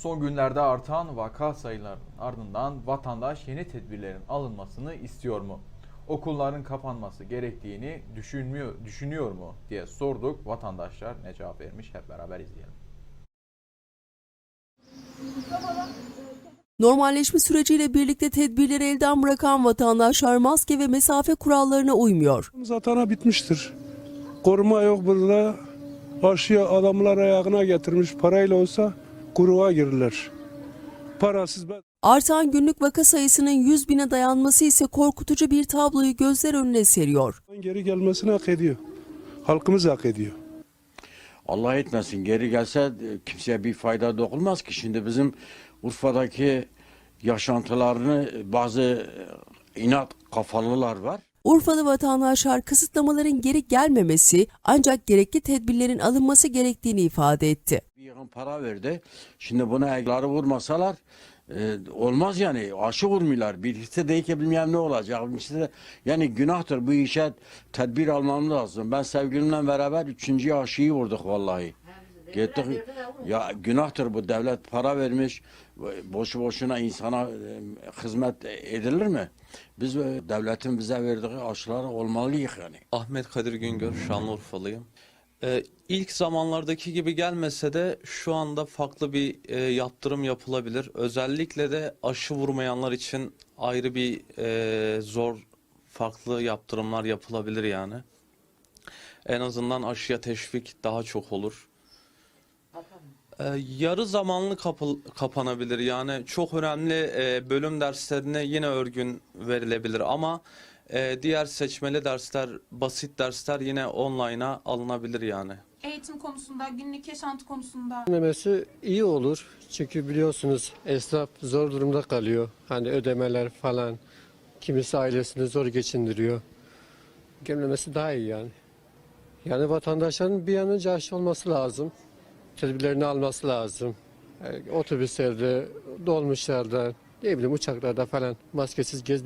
Son günlerde artan vaka sayılarının ardından vatandaş yeni tedbirlerin alınmasını istiyor mu? Okulların kapanması gerektiğini düşünmüyor, düşünüyor mu diye sorduk. Vatandaşlar ne cevap vermiş hep beraber izleyelim. Normalleşme süreciyle birlikte tedbirleri elden bırakan vatandaşlar maske ve mesafe kurallarına uymuyor. Zaten bitmiştir. Koruma yok burada. Aşıya adamlar ayağına getirmiş. Parayla olsa kuruğa girirler. Parasız ben... Artan günlük vaka sayısının 100 bine dayanması ise korkutucu bir tabloyu gözler önüne seriyor. geri gelmesini hak ediyor. Halkımız hak ediyor. Allah etmesin geri gelse e, kimseye bir fayda dokunmaz ki. Şimdi bizim Urfa'daki yaşantılarını e, bazı e, inat kafalılar var. Urfalı vatandaşlar kısıtlamaların geri gelmemesi ancak gerekli tedbirlerin alınması gerektiğini ifade etti. Bir yığın para verdi. Şimdi buna ayakları vurmasalar e, olmaz yani. Aşı vurmuyorlar. Birisi de ki bilmem ne olacak. De, yani günahtır bu işe tedbir almamız lazım. Ben sevgilimle beraber üçüncü aşıyı vurduk vallahi. Gittik. Ya günahtır bu devlet para vermiş. Boşu boşuna insana e, hizmet edilir mi? Biz e, devletin bize verdiği aşılar olmalıyız yani. Ahmet Kadir Güngör, Şanlıurfalıyım. Ee, ilk zamanlardaki gibi gelmese de şu anda farklı bir e, yaptırım yapılabilir. Özellikle de aşı vurmayanlar için ayrı bir e, zor, farklı yaptırımlar yapılabilir yani. En azından aşıya teşvik daha çok olur. Ee, yarı zamanlı kapı- kapanabilir yani çok önemli e, bölüm derslerine yine örgün verilebilir ama e, diğer seçmeli dersler, basit dersler yine online'a alınabilir yani. eğitim konusunda, günlük yaşantı konusunda Gelmemesi iyi olur. Çünkü biliyorsunuz esnaf zor durumda kalıyor. Hani ödemeler falan. Kimisi ailesini zor geçindiriyor. Gelmemesi daha iyi yani. Yani vatandaşların bir an önce aşı olması lazım. Tedbirlerini alması lazım. Yani otobüslerde, dolmuşlarda, ne bileyim uçaklarda falan maskesiz gezme